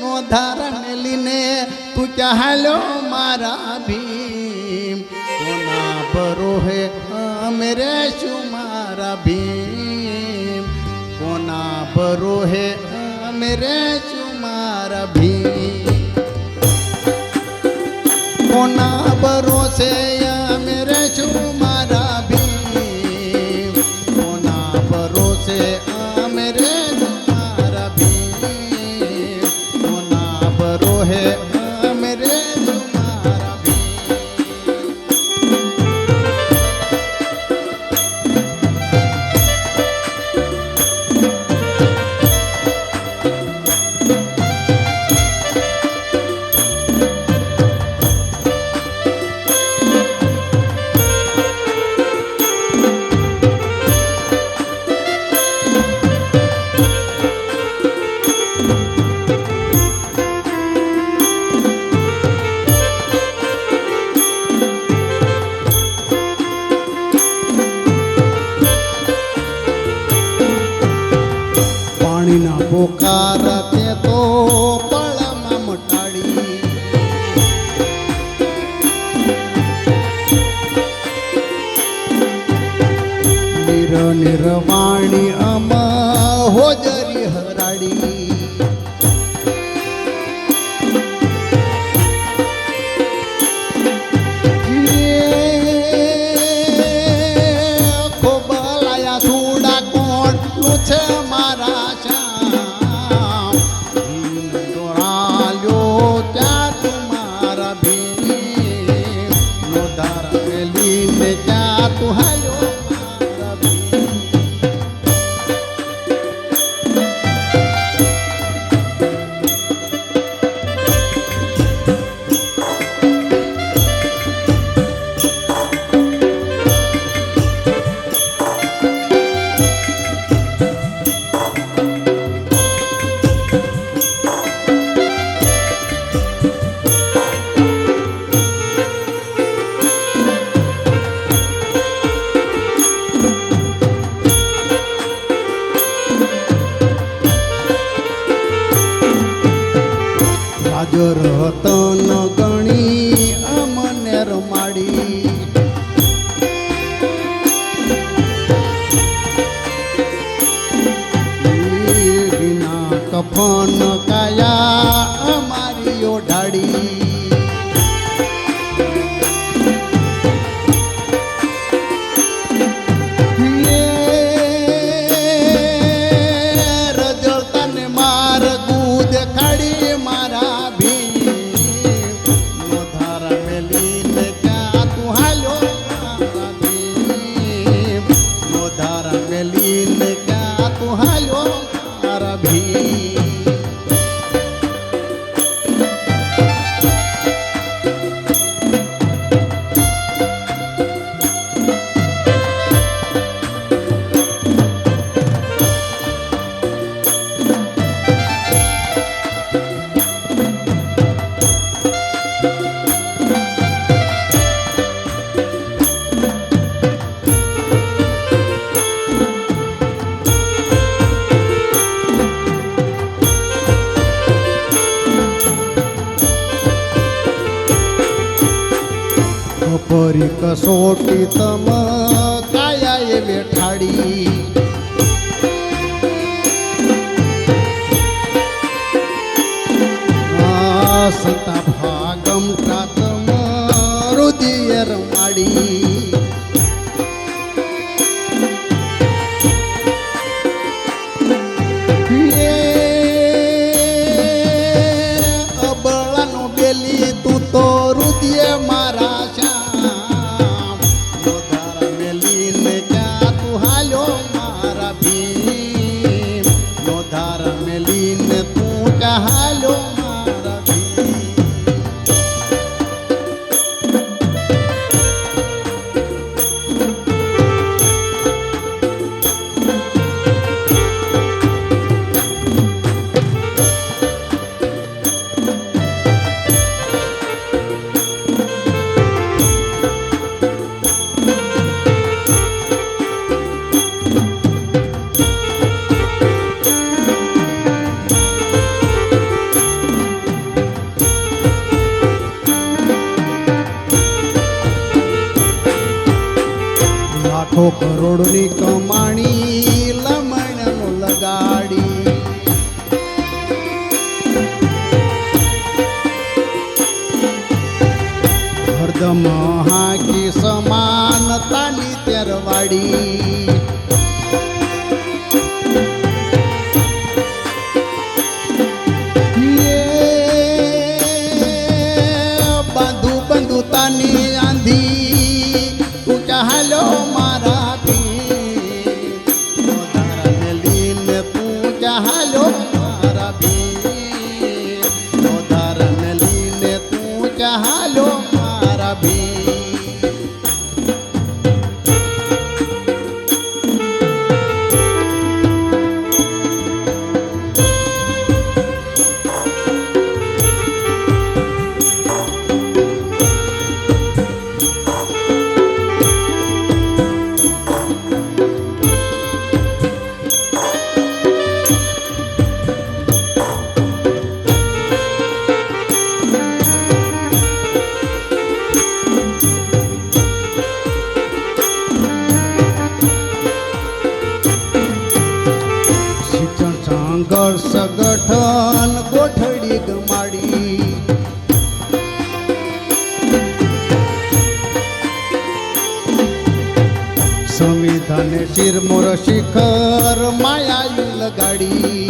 નો ધારણ લીને તું ચાલો મારા ભીમ. કોના બરોહે અમે રેશું મારા ભીમ. કોના બરોહે અમે રેશું મારા ભીમ. કોના પાણીના પોકાર તે તો પળમાં મટાડી. નિર હોજરી ધારા લીને ત્યાં તું હાલ્યો? জোর তো કપરી કસોટી તમ કાયા એ બેઠાડી સતા ભાગમ પ્રાતમ રુદિય રમાડી. લાખો કરોડની કમાણી લમણનું લગાડી. હરદમ હાકી સમાનતાની તેરવાડી. અને શિરમોર શિખર માયા લગાડી.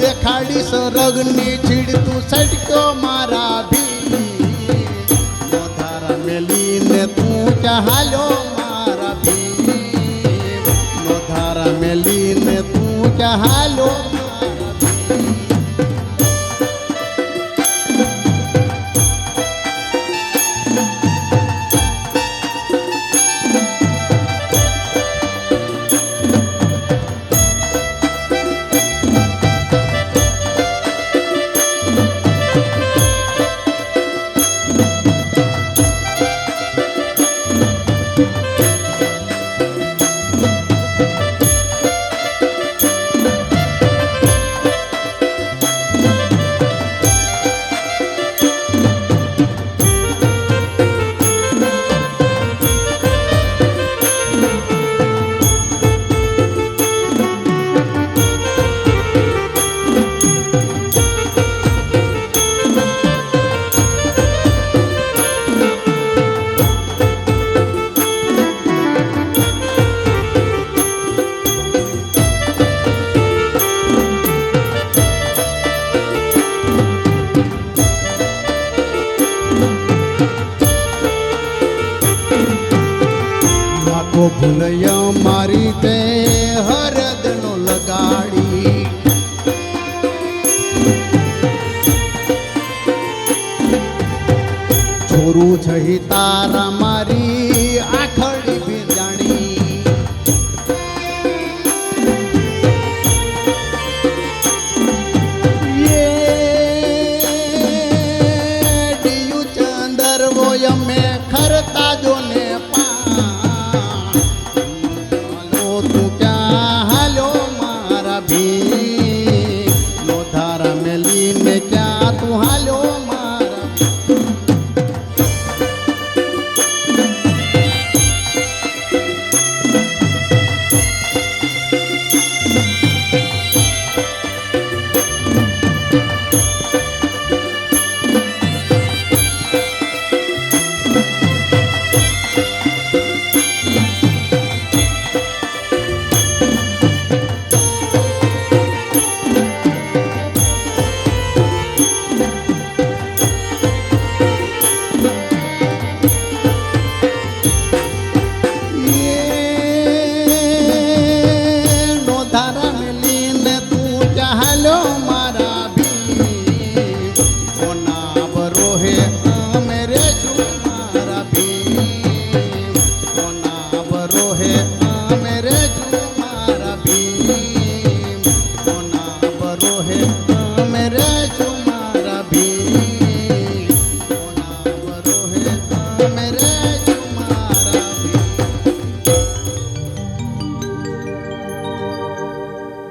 દેખાડી સરગની છીડ તું સટકો મારા કો મારી તે હરદનો લગાડી